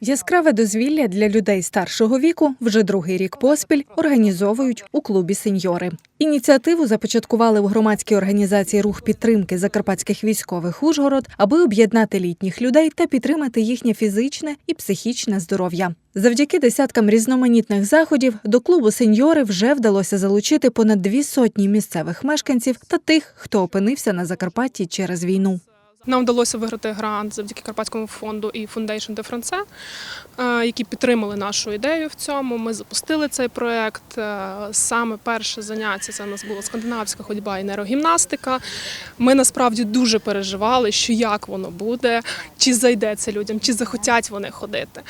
Яскраве дозвілля для людей старшого віку вже другий рік поспіль організовують у клубі сеньори. Ініціативу започаткували в громадській організації рух підтримки закарпатських військових Ужгород, аби об'єднати літніх людей та підтримати їхнє фізичне і психічне здоров'я. Завдяки десяткам різноманітних заходів до клубу сеньори вже вдалося залучити понад дві сотні місцевих мешканців та тих, хто опинився на Закарпатті через війну. Нам вдалося виграти грант завдяки Карпатському фонду і Foundation de France, е, які підтримали нашу ідею в цьому. Ми запустили цей проект. Е, Саме перше заняття це у нас була скандинавська ходьба і нейрогімнастика. Ми насправді дуже переживали, що як воно буде, чи зайде це людям, чи захотять вони ходити.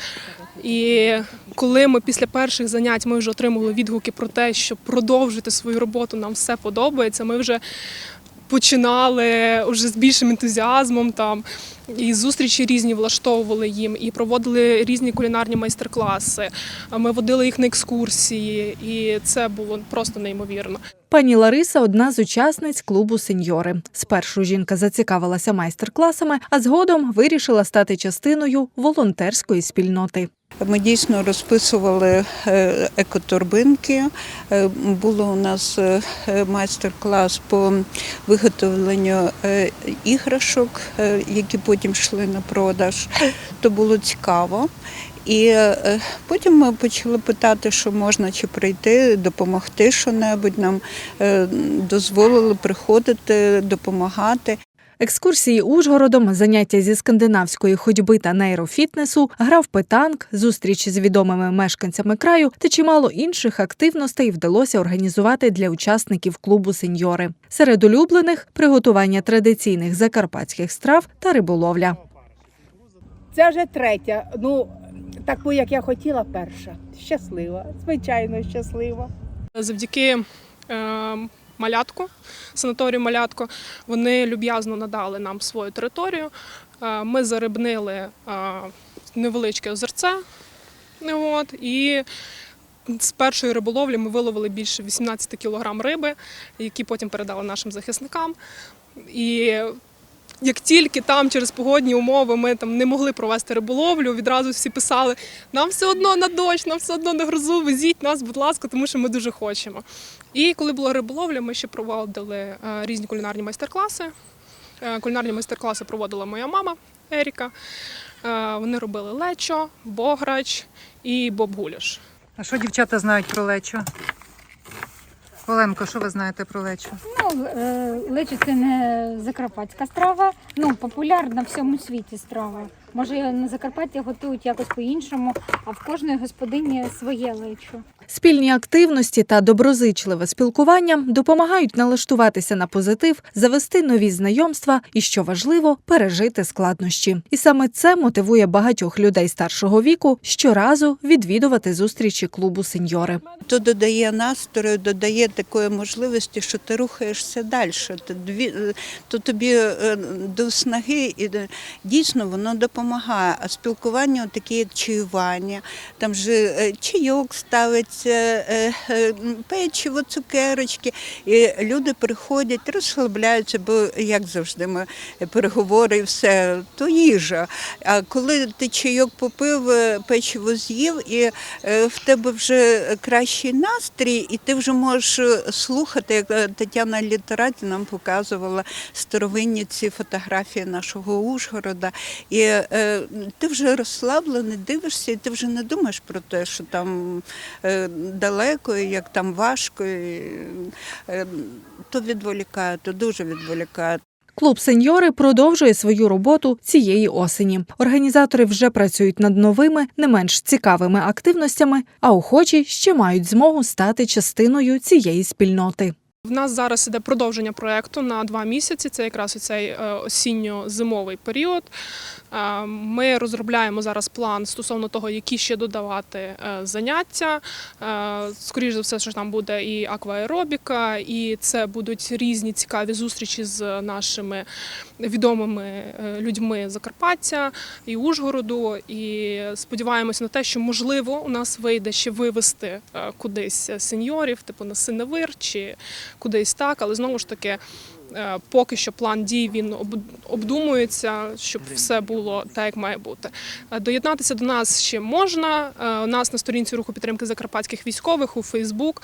І коли ми після перших занять ми вже отримали відгуки про те, що продовжити свою роботу нам все подобається. Ми вже починали вже з більшим ентузіазмом там. І зустрічі різні влаштовували їм, і проводили різні кулінарні майстер-класи. Ми водили їх на екскурсії, і це було просто неймовірно. Пані Лариса одна з учасниць клубу сеньори. Спершу жінка зацікавилася майстер-класами, а згодом вирішила стати частиною волонтерської спільноти. Ми дійсно розписували е, екоторбинки. Е, Було у нас е, майстер-клас по виготовленню іграшок, які потім йшли на продаж. То було цікаво. І потім ми почали питати, що можна чи прийти, допомогти що-небудь. Нам е, дозволили приходити, допомагати. Екскурсії Ужгородом, заняття зі скандинавської ходьби та нейрофітнесу, гра в питанк, зустрічі з відомими мешканцями краю та чимало інших активностей вдалося організувати для учасників клубу сеньори. Серед улюблених приготування традиційних закарпатських страв та риболовля. Це вже третя. Ну, таку, як я хотіла, перша. Щаслива, звичайно, щаслива. Завдяки е, малятку, санаторію малятко, вони люб'язно надали нам свою територію. Е, ми зарибнили е, невеличке озерце. Ну, От, і з першої риболовлі ми виловили більше 18 кілограм риби, які потім передали нашим захисникам. І як тільки там через погодні умови ми там не могли провести риболовлю, відразу всі писали: нам все одно на дощ, нам все одно на грозу, везіть нас, будь ласка, тому що ми дуже хочемо. І коли була риболовля, ми ще проводили е, різні кулінарні майстер-класи. Е, Кулінарні майстер-класи проводила моя мама Еріка. Е, Вони робили лечо, бограч і боб-гуляш. А що дівчата знають про лечо? Оленко, що ви знаєте про лечу? Ну, лечу це не закарпатська страва, ну популярна в всьому світі страва. Може, на Закарпатті готують якось по-іншому, а в кожної господині своє лечо. Спільні активності та доброзичливе спілкування допомагають налаштуватися на позитив, завести нові знайомства і, що важливо, пережити складнощі. І саме це мотивує багатьох людей старшого віку щоразу відвідувати зустрічі клубу сеньори. То додає настрою, додає такої можливості, що ти рухаєшся далі. То, дві- е, то тобі е, до снаги і е, дійсно воно допомагає. А спілкування такі чаювання, там же чайок ставиться, е, е, печиво, цукерочки. І люди приходять, розслабляються, бо як завжди ми переговори і все, то їжа. А коли ти чайок попив, е, печиво з'їв, і е, в тебе вже кращий настрій, і ти вже можеш е, слухати, як е, Тетяна Літераті нам показувала старовинні ці фотографії нашого Ужгорода. І е, ти вже розслаблений, дивишся, і ти вже не думаєш про те, що там е, далеко, як там важко. Е, то відволікає, то дуже відволікає. Клуб сеньори продовжує свою роботу цієї осені. Організатори вже працюють над новими, не менш цікавими активностями, а охочі ще мають змогу стати частиною цієї спільноти. В нас зараз іде продовження проекту на два місяці. Це якраз цей осінньо-зимовий період. Е, Ми розробляємо зараз план стосовно того, які ще додавати е, заняття. Е, Скоріше за все, що там буде і акваеробіка, і це будуть різні цікаві зустрічі з нашими відомими е, людьми Закарпаття і Ужгороду. І сподіваємося на те, що можливо у нас вийде ще вивести е, кудись сеньорів, типу на синевир чи кудись так, але знову ж таки. Е, Поки що план дій він обдумується, щоб все було так, як має бути. Е, Доєднатися до нас ще можна. Е, У нас на сторінці руху підтримки закарпатських військових у Фейсбук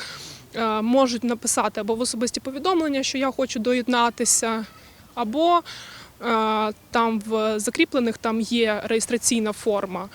можуть написати або в особисті повідомлення, що я хочу доєднатися, або там в закріплених там є реєстраційна форма.